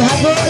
ভাগর